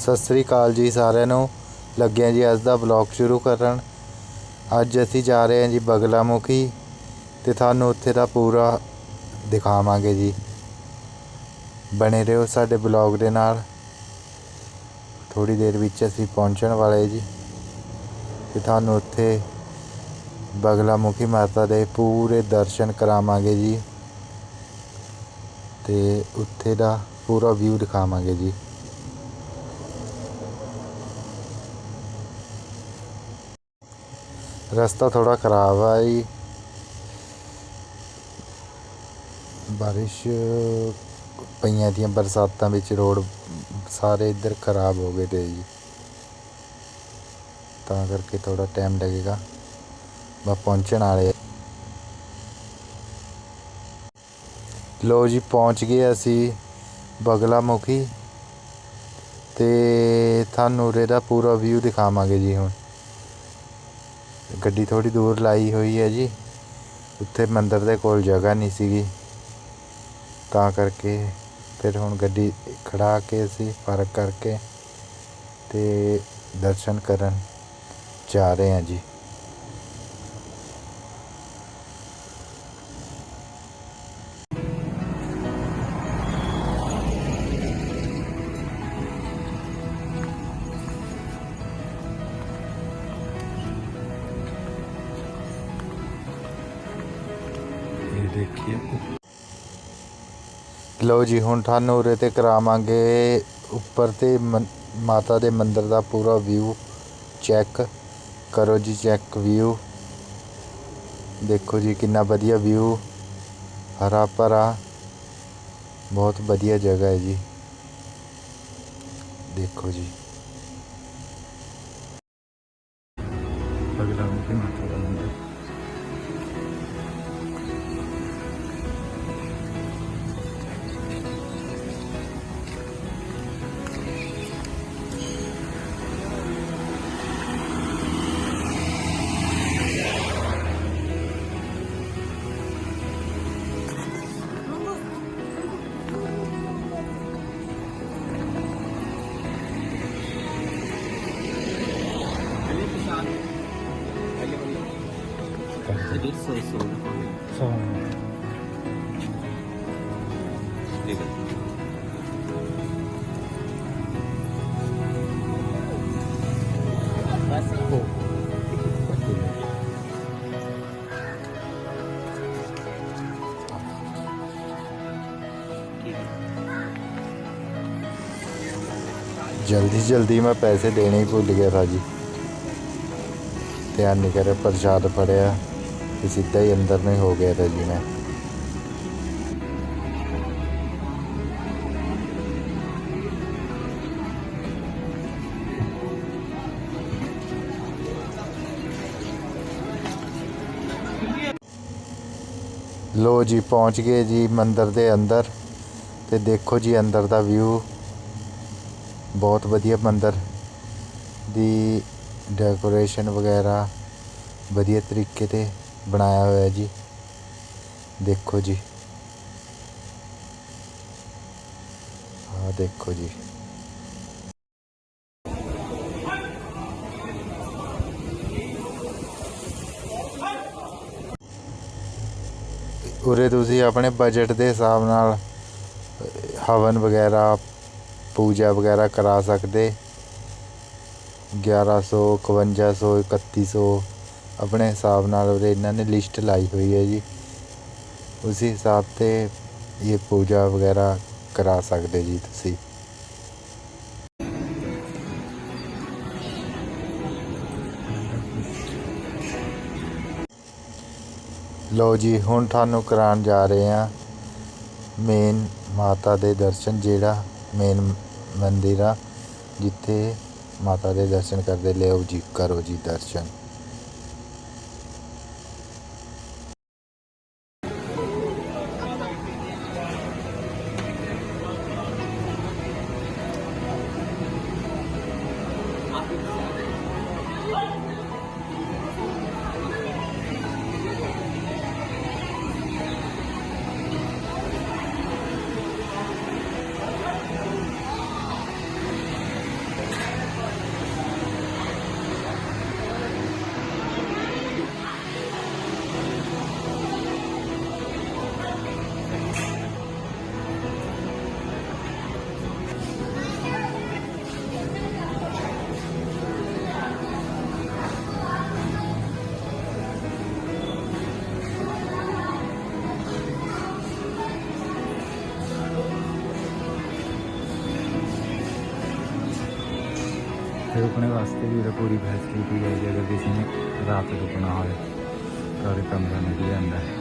ਸਤਿ ਸ੍ਰੀ ਅਕਾਲ ਜੀ ਸਾਰਿਆਂ ਨੂੰ। ਲੱਗਿਆ ਜੀ ਅੱਜ ਦਾ ਬਲੌਗ ਸ਼ੁਰੂ ਕਰਨ। ਅੱਜ ਅਸੀਂ ਜਾ ਰਹੇ ਹਾਂ ਜੀ ਬਗਲਾਮੁਖੀ ਤੇ ਤੁਹਾਨੂੰ ਉੱਥੇ ਦਾ ਪੂਰਾ ਦਿਖਾਵਾਂਗੇ ਜੀ। ਬਣੇ ਰਹੋ ਸਾਡੇ ਬਲੌਗ ਦੇ ਨਾਲ। ਥੋੜੀ ਦੇਰ ਵਿੱਚ ਅਸੀਂ ਪਹੁੰਚਣ ਵਾਲੇ ਜੀ। ਤੇ ਤੁਹਾਨੂੰ ਉੱਥੇ ਬਗਲਾਮੁਖੀ ਮਾਤਾ ਦੇ ਪੂਰੇ ਦਰਸ਼ਨ ਕਰਾਵਾਂਗੇ ਜੀ। ਤੇ ਉੱਥੇ ਦਾ ਪੂਰਾ ਵਿਊ ਦਿਖਾਵਾਂਗੇ ਜੀ। ਰਸਤਾ ਥੋੜਾ ਖਰਾਬ ਆ ਜੀ। ਬਾਰਿਸ਼ ਪਈਆਂ ਦੀਆਂ ਬਰਸਾਤਾਂ ਵਿੱਚ ਰੋਡ ਸਾਰੇ ਇੱਧਰ ਖਰਾਬ ਹੋ ਗਏ ਤੇ ਜੀ। ਤਾਂ ਕਰਕੇ ਥੋੜਾ ਟਾਈਮ ਲੱਗੇਗਾ। ਬਾ ਪਹੁੰਚਣ ਵਾਲੇ ਆ। ਲੋ ਜੀ, ਪਹੁੰਚ ਗਏ ਅਸੀਂ ਬਗਲਾ ਮੁਖੀ ਤੇ ਤੁਹਾਨੂੰ ਉਰੇ ਦਾ ਪੂਰਾ ਵਿਊ ਦਿਖਾਵਾਂਗੇ ਜੀ ਹੁਣ। ਗੱਡੀ ਥੋੜੀ ਦੂਰ ਲਾਈ ਹੋਈ ਹੈ ਜੀ। ਉੱਥੇ ਮੰਦਰ ਦੇ ਕੋਲ ਜਗ੍ਹਾ ਨਹੀਂ ਸੀਗੀ। ਤਾਂ ਕਰਕੇ ਫਿਰ ਹੁਣ ਗੱਡੀ ਖੜਾ ਕੇ ਅਸੀਂ ਪਾਰਕ ਕਰਕੇ ਤੇ ਦਰਸ਼ਨ ਕਰਨ ਜਾ ਰਹੇ ਹਾਂ ਜੀ। ਇਹ ਦੇਖੀਏ ਲਓ ਜੀ ਹੁਣ ਤੁਹਾਨੂੰ ਉਰੇ ਤੇ ਕਰਾਵਾਂਗੇ। ਉੱਪਰ ਤੇ ਮਾਤਾ ਦੇ ਮੰਦਿਰ ਦਾ ਪੂਰਾ ਵਿਊ ਚੈੱਕ ਕਰੋ ਜੀ ਚੈੱਕ ਵਿਊ ਦੇਖੋ ਜੀ ਕਿੰਨਾ ਵਧੀਆ ਵਿਊ ਹਰਾ ਭਰਾ। ਬਹੁਤ ਵਧੀਆ ਜਗ੍ਹਾ ਹੈ ਜੀ। ਦੇਖੋ ਜੀ। ਬਗਲਾਮੁਖੀ ਮਾਤਾ ਦਾ ਮੰਦਿਰ। 그게 써 있어. 성. 내가. ਜਲਦੀ ਜਲਦੀ ਮੈਂ ਪੈਸੇ ਦੇਣੇ ਹੀ ਭੁੱਲ ਗਿਆ ਭਾਜੀ ਧਿਆਨ ਕਰਿਆ, ਪ੍ਰਸ਼ਾਦ ਫੜਿਆ ਸਿੱਧਾ ਹੀ ਅੰਦਰ ਨੂੰ ਹੀ ਹੋ ਗਿਆ ਤਾਂ ਜੀ ਮੈਂ ਲੋ ਜੀ ਪਹੁੰਚ ਗਏ ਜੀ ਮੰਦਿਰ ਦੇ ਅੰਦਰ ਤੇ ਦੇਖੋ ਜੀ ਅੰਦਰ ਦਾ ਵਿਊ ਬਹੁਤ ਵਧੀਆ ਮੰਦਿਰ ਦੀ ਡੈਕੋਰੇਸ਼ਨ ਵਗੈਰਾ ਵਧੀਆ ਤਰੀਕੇ ਤੇ ਬਣਾਇਆ ਹੋਇਆ ਜੀ। ਦੇਖੋ ਜੀ। ਆਹ ਦੇਖੋ ਜੀ। ਉਰੇ ਤੁਸੀਂ ਆਪਣੇ ਬਜਟ ਦੇ ਹਿਸਾਬ ਨਾਲ, ਹਵਨ ਵਗੈਰਾ, ਪੂਜਾ ਵਗੈਰਾ ਕਰਾ ਸਕਦੇ। 1100 5100 3100 ਆਪਣੇ ਹਿਸਾਬ ਨਾਲ ਉਰੇ ਇਹਨਾਂ ਨੇ ਲਿਸਟ ਲਾਈ ਹੋਈ ਹੈ ਜੀ। ਉਸੇ ਹਿਸਾਬ ਤੇ ਇਹ ਪੂਜਾ ਵਗੈਰਾ ਕਰਾ ਸਕਦੇ ਜੀ ਤੁਸੀਂ। ਲਓ ਜੀ, ਹੁਣ ਤੁਹਾਨੂੰ ਕਰਾਉਣ ਜਾ ਰਹੇ ਹਾਂ ਮੇਨ ਮਾਤਾ ਦੇ ਦਰਸ਼ਨ, ਜਿਹੜਾ ਮੇਨ ਮੰਦਿਰ ਆ, ਜਿੱਥੇ ਮਾਤਾ ਦੇ ਦਰਸ਼ਨ ਕਰਦੇ। ਲਿਓ ਜੀ, ਕਰੋ ਜੀ ਦਰਸ਼ਨ। Oh! ਰੁਕਣੇ ਵਾਸਤੇ ਵੀ ਉਰੇ ਪੂਰੀ ਫੈਸਿਲਿਟੀ ਹੈ ਜੇ, ਅਗਰ ਕਿਸੇ ਨੇ ਰਾਤ ਰੁਕਣਾ ਹੋਵੇ, ਤਾਂ ਕਮਰਾ ਮਿਲ ਜਾਂਦਾ ਹੈ।